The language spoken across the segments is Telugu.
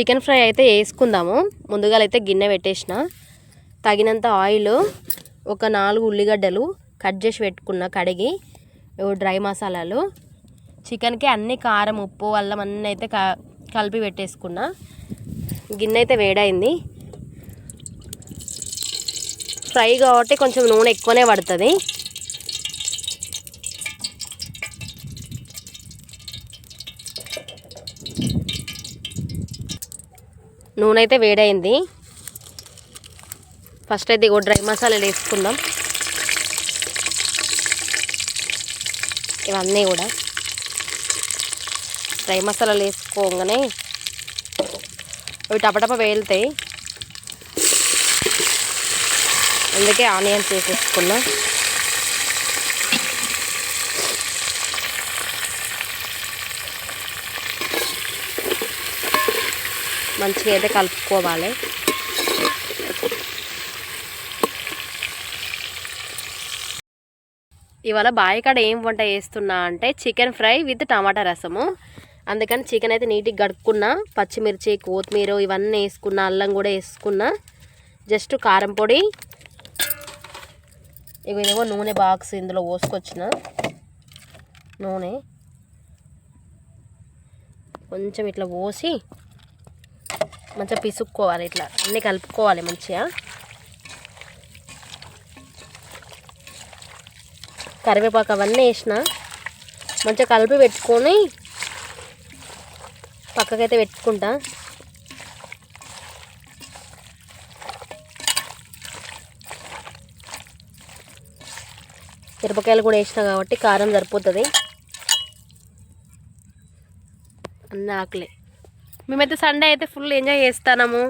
చికెన్ ఫ్రై అయితే వేసుకుందాము. ముందుగా అయితే గిన్నె పెట్టేసిన. తగినంత ఆయిల్ ఒక నాలుగు ఉల్లిగడ్డలు కట్ చేసి పెట్టుకున్న కడిగి డ్రై మసాలాలు. చికెన్కి అన్ని కారం ఉప్పు అల్లం అన్నీ అయితే క- కలిపి పెట్టేసుకున్నా. గిన్నె అయితే వేడైంది. ఫ్రై కాబట్టి కొంచెం నూనె ఎక్కువనే పడుతుంది. నూనె అయితే వేడైంది. ఫస్ట్ అయితే ఇగో డ్రై మసాలాలు వేసుకుందాం. ఇవన్నీ కూడా. డ్రై మసాలాలు వేసుకోగానే అవి టపటప వేలుతాయి అందుకే ఆనియన్స్ వేసేసుకున్నాం. మంచిగా అయితే కలుపుకోవాలి. ఇవాళ బాయికాడ ఏం వంట చేస్తున్నా అంటే చికెన్ ఫ్రై విత్ టమాటా రసము. అందుకని చికెన్ అయితే నీట్గా కడుక్కున్నా పచ్చిమిర్చి కొత్తిమీర ఇవన్నీ వేసుకున్నా అల్లం కూడా వేసుకున్నా. జస్ట్ కారం పొడి. ఇవేమో నూనె బాక్స్ ఇందులో పోసుకొచ్చిన. నూనె. కొంచెం ఇట్లా పోసి మంచిగా పిసుక్కోవాలి ఇట్లా. అన్నీ కలుపుకోవాలి మంచిగా. కరివేపాకు అవన్నీ వేసిన. మంచిగా కలిపి పెట్టుకొని పక్కకైతే పెట్టుకుంటా. మిరపకాయలు కూడా వేసిన కాబట్టి కారం సరిపోతుంది. అన్న ఆకులే. మేమైతే సండే అయితే ఫుల్ ఎంజాయ్ చేస్తాము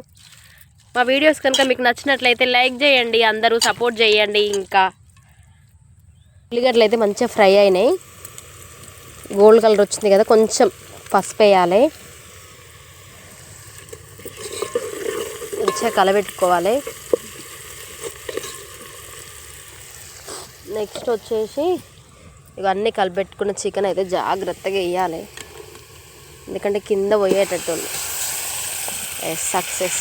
మా వీడియోస్ కనుక మీకు నచ్చినట్లయితే లైక్ చేయండి అందరూ సపోర్ట్ చేయండి ఇంకా. ఉల్లిగడ్డలు అయితే మంచిగా ఫ్రై అయినాయి. గోల్డ్ కలర్ వచ్చింది కదా కొంచెం పసుపు వేయాలి. మంచిగా కలబెట్టుకోవాలి నెక్స్ట్ వచ్చేసి ఇవన్నీ కలిపెట్టుకున్న చికెన్ అయితే జాగ్రత్తగా వేయాలి. ఎందుకంటే కింద పోయేటట్టు ఎస్ సక్సెస్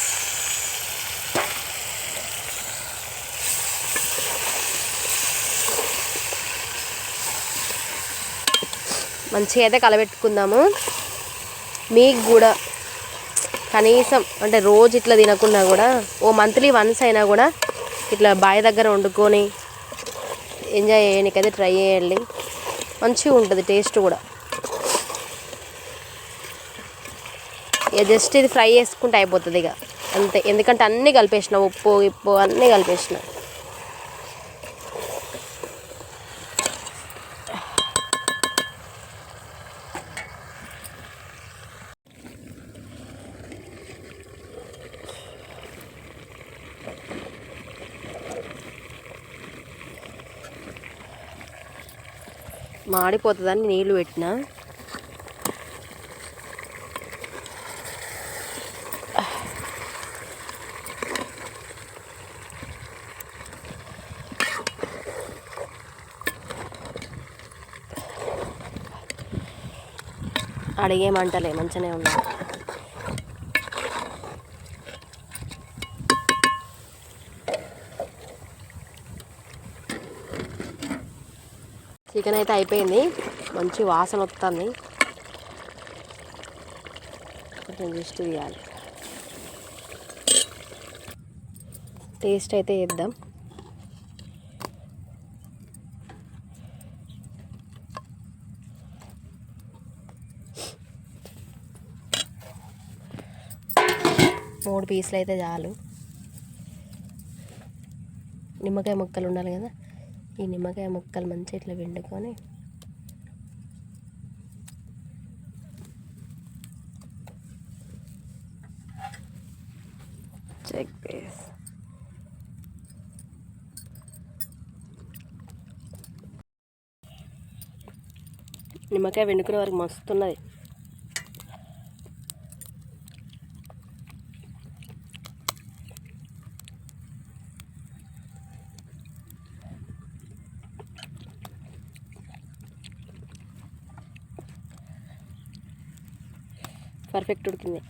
మంచిగా అయితే కలబెట్టుకుందాము. మీకు కూడా కనీసం అంటే రోజు ఇట్లా తినకుండా కూడా ఓ మంత్లీ వన్స్ అయినా కూడా ఇట్లా బావి దగ్గర వండుకొని ఎంజాయ్ చేయడానికైతే ట్రై చేయండి. మంచిగా ఉంటుంది టేస్ట్ కూడా. జస్ట్ ఇది ఫ్రై చేసుకుంటే అయిపోతుంది ఇక. అంతే. ఎందుకంటే అన్నీ కలిపేసిన ఉప్పు ఇప్పు అన్నీ కలిపేసిన. మాడిపోతుందని నీళ్ళు పెట్టిన. అడిగేమంటలే మంచిగానే ఉన్నాయి చికెన్ అయితే అయిపోయింది. మంచి వాసన వస్తుంది. కొంచెం దిష్టి తీయాలి. టేస్ట్ అయితే వేద్దాం మూడు పీసులు అయితే చాలు. నిమ్మకాయ ముక్కలు ఉండాలి కదా? ఈ నిమ్మకాయ ముక్కలు మంచిగా ఇట్లా వండుకొని చెక్ పీస్ నిమ్మకాయ వెండుకునే వరకు మస్తున్నది. పర్ఫెక్ట్ ఉడికింది.